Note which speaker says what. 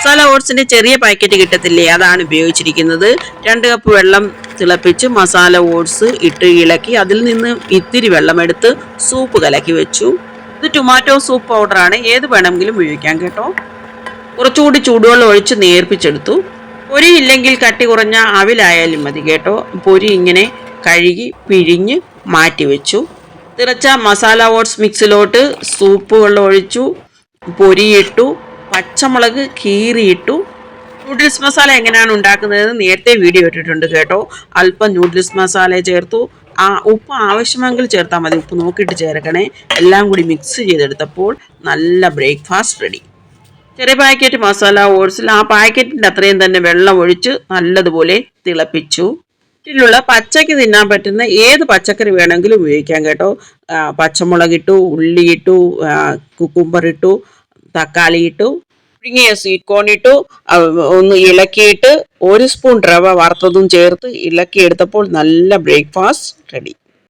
Speaker 1: മസാല ഓട്സിന്റെ ചെറിയ പാക്കറ്റ് കിട്ടത്തില്ലേ? അതാണ് ഉപയോഗിച്ചിരിക്കുന്നത്. രണ്ട് കപ്പ് വെള്ളം തിളപ്പിച്ച് മസാല ഓട്സ് ഇട്ട് ഇളക്കി അതിൽ നിന്ന് ഇത്തിരി വെള്ളമെടുത്ത് സൂപ്പ് കലക്കി വെച്ചു. ഇത് ടൊമാറ്റോ സൂപ്പ് പൗഡറാണ് ഏത് വേണമെങ്കിലും ഉപയോഗിക്കാം കേട്ടോ. കുറച്ചുകൂടി ചൂടുവെള്ളം ഒഴിച്ച് നേർപ്പിച്ചെടുത്തു. പൊരി ഇല്ലെങ്കിൽ കട്ടി കുറഞ്ഞ അവിലായാലും മതി കേട്ടോ. പൊരി ഇങ്ങനെ കഴുകി പിഴിഞ്ഞ് മാറ്റി വെച്ചു. തിളച്ച മസാല ഓട്സ് മിക്സിലോട്ട് സൂപ്പ് വെള്ളം ഒഴിച്ചു. പൊരിയിട്ടു പച്ചമുളക് കീറിയിട്ടു നൂഡിൽസ് മസാല എങ്ങനെയാണ് ഉണ്ടാക്കുന്നത് നേരത്തെ വീഡിയോ ഇട്ടിട്ടുണ്ട് കേട്ടോ. അല്പം നൂഡിൽസ് മസാല ചേർത്തു. ആ ഉപ്പ് ആവശ്യമെങ്കിൽ ചേർത്താൽ മതി. ഉപ്പ് നോക്കിയിട്ട് ചേർക്കണേ. എല്ലാം കൂടി മിക്സ് ചെയ്തെടുത്തപ്പോൾ നല്ല ബ്രേക്ക്ഫാസ്റ്റ് റെഡി ചെറിയ പാക്കറ്റ് മസാല ഓട്സിൽ ആ പാക്കറ്റിന്റെ അത്രയും തന്നെ വെള്ളം ഒഴിച്ച് നല്ലതുപോലെ തിളപ്പിച്ചു. വീട്ടിലുള്ള പച്ചക്ക് തിന്നാൻ പറ്റുന്ന ഏത് പച്ചക്കറി വേണമെങ്കിലും ഉപയോഗിക്കാം കേട്ടോ. ആ, പച്ചമുളക് ഇട്ടു ഉള്ളി പുഴുങ്ങിയ സ്വീറ്റ് കോൺ ഇട്ടു ഒന്ന് ഇളക്കിയിട്ട് ഒരു സ്പൂൺ റവ വറുത്തതും ചേർത്ത് ഇളക്കിയെടുത്തപ്പോൾ നല്ല ബ്രേക്ക്ഫാസ്റ്റ് റെഡി